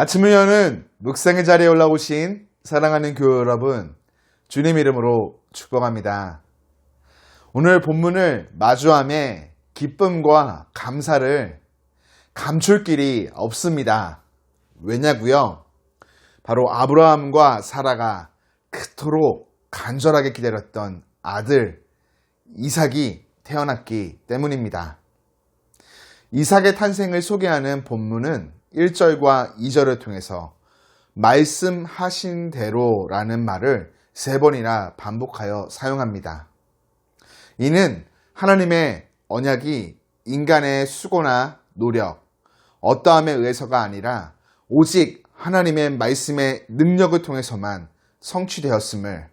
아침을 여는 묵상의 자리에 올라오신 사랑하는 교회 여러분, 주님 이름으로 축복합니다. 오늘 본문을 마주함에 기쁨과 감사를 감출 길이 없습니다. 왜냐고요? 바로 아브라함과 사라가 그토록 간절하게 기다렸던 아들 이삭이 태어났기 때문입니다. 이삭의 탄생을 소개하는 본문은 1절과 2절을 통해서 말씀하신 대로라는 말을 세 번이나 반복하여 사용합니다. 이는 하나님의 언약이 인간의 수고나 노력, 어떠함에 의해서가 아니라 오직 하나님의 말씀의 능력을 통해서만 성취되었음을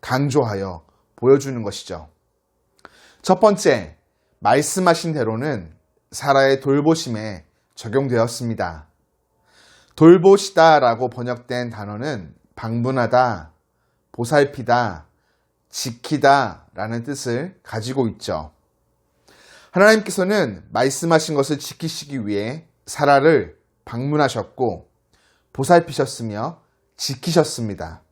강조하여 보여주는 것이죠. 첫 번째, 말씀하신 대로는 사라의 돌보심에 적용되었습니다. 돌보시다 라고 번역된 단어는 방문하다, 보살피다, 지키다 라는 뜻을 가지고 있죠. 하나님께서는 말씀하신 것을 지키시기 위해 사라를 방문하셨고 보살피셨으며 지키셨습니다.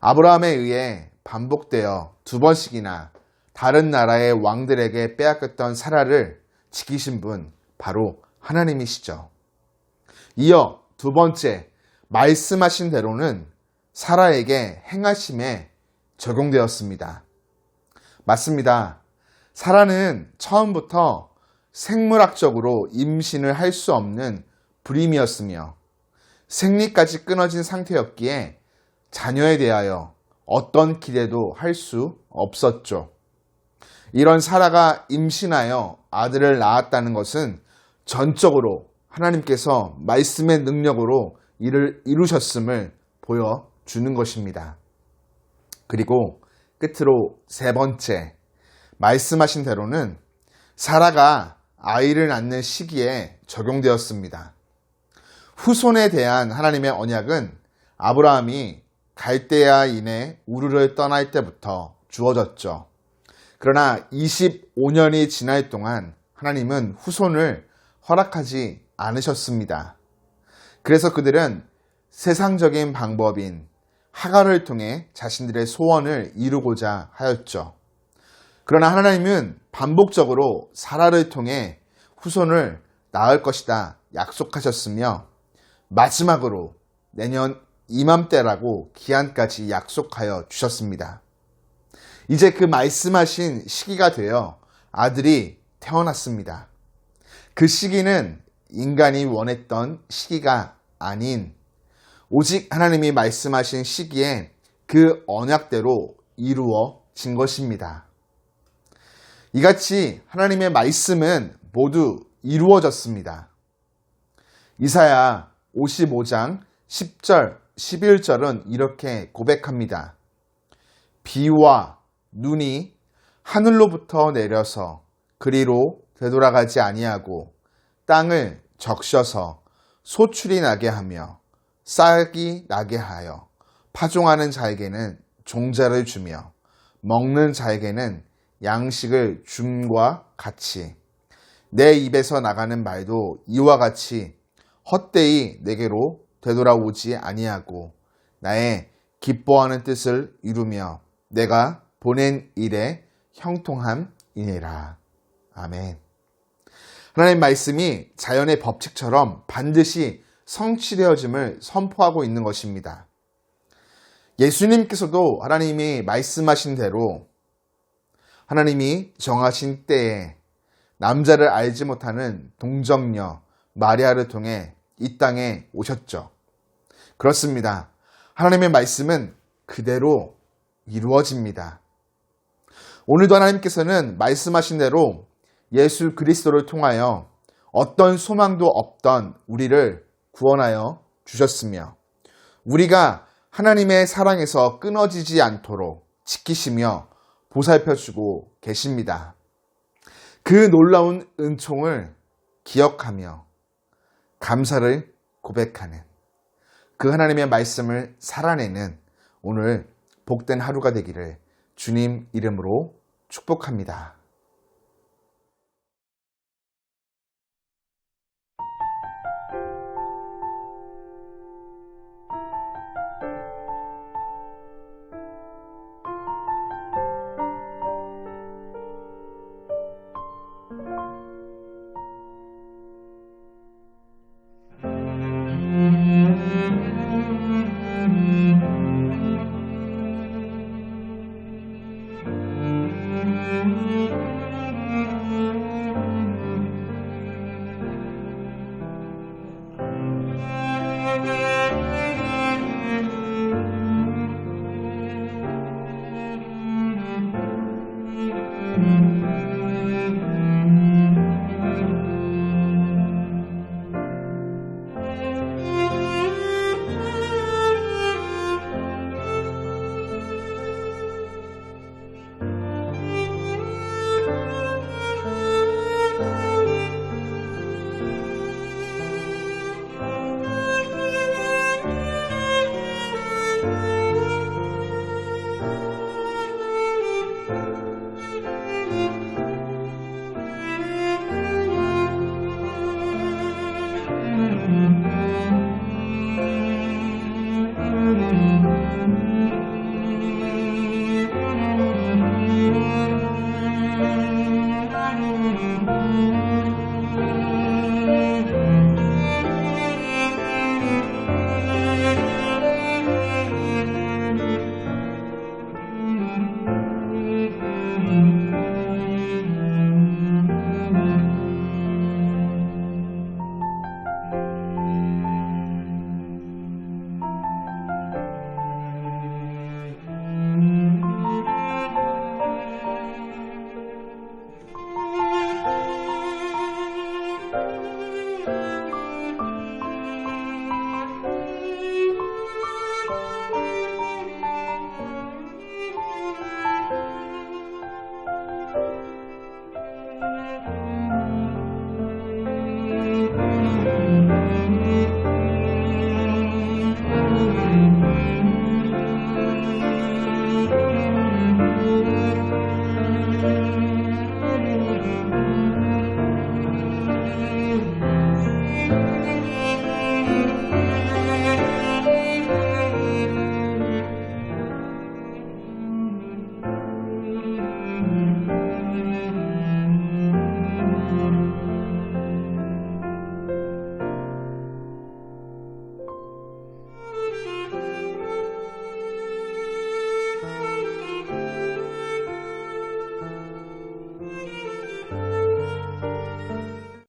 아브라함에 의해 반복되어 두 번씩이나 다른 나라의 왕들에게 빼앗겼던 사라를 지키신 분 바로 하나님이시죠. 이어 두 번째 말씀하신 대로는 사라에게 행하심에 적용되었습니다. 맞습니다. 사라는 처음부터 생물학적으로 임신을 할 수 없는 불임이었으며 생리까지 끊어진 상태였기에 자녀에 대하여 어떤 기대도 할 수 없었죠. 이런 사라가 임신하여 아들을 낳았다는 것은 전적으로 하나님께서 말씀의 능력으로 이를 이루셨음을 보여주는 것입니다. 그리고 끝으로 세 번째, 말씀하신 대로는 사라가 아이를 낳는 시기에 적용되었습니다. 후손에 대한 하나님의 언약은 아브라함이 갈대아인의 우르를 떠날 때부터 주어졌죠. 그러나 25년이 지날 동안 하나님은 후손을 허락하지 않으셨습니다. 그래서 그들은 세상적인 방법인 하가를 통해 자신들의 소원을 이루고자 하였죠. 그러나 하나님은 반복적으로 사라를 통해 후손을 낳을 것이다 약속하셨으며 마지막으로 내년 이맘때라고 기한까지 약속하여 주셨습니다. 이제 그 말씀하신 시기가 되어 아들이 태어났습니다. 그 시기는 인간이 원했던 시기가 아닌 오직 하나님이 말씀하신 시기에 그 언약대로 이루어진 것입니다. 이같이 하나님의 말씀은 모두 이루어졌습니다. 이사야 55장 10절, 11절은 이렇게 고백합니다. 비와 눈이 하늘로부터 내려서 그리로 되돌아가지 아니하고 땅을 적셔서 소출이 나게 하며 쌀이 나게 하여 파종하는 자에게는 종자를 주며 먹는 자에게는 양식을 줌과 같이 내 입에서 나가는 말도 이와 같이 헛되이 내게로 되돌아오지 아니하고 나의 기뻐하는 뜻을 이루며 내가 보낸 일에 형통함이니라. 아멘. 하나님 말씀이 자연의 법칙처럼 반드시 성취되어짐을 선포하고 있는 것입니다. 예수님께서도 하나님이 말씀하신 대로 하나님이 정하신 때에 남자를 알지 못하는 동정녀 마리아를 통해 이 땅에 오셨죠. 그렇습니다. 하나님의 말씀은 그대로 이루어집니다. 오늘도 하나님께서는 말씀하신 대로 예수 그리스도를 통하여 어떤 소망도 없던 우리를 구원하여 주셨으며 우리가 하나님의 사랑에서 끊어지지 않도록 지키시며 보살펴 주고 계십니다. 그 놀라운 은총을 기억하며 감사를 고백하는 그 하나님의 말씀을 살아내는 오늘 복된 하루가 되기를 주님 이름으로 축복합니다.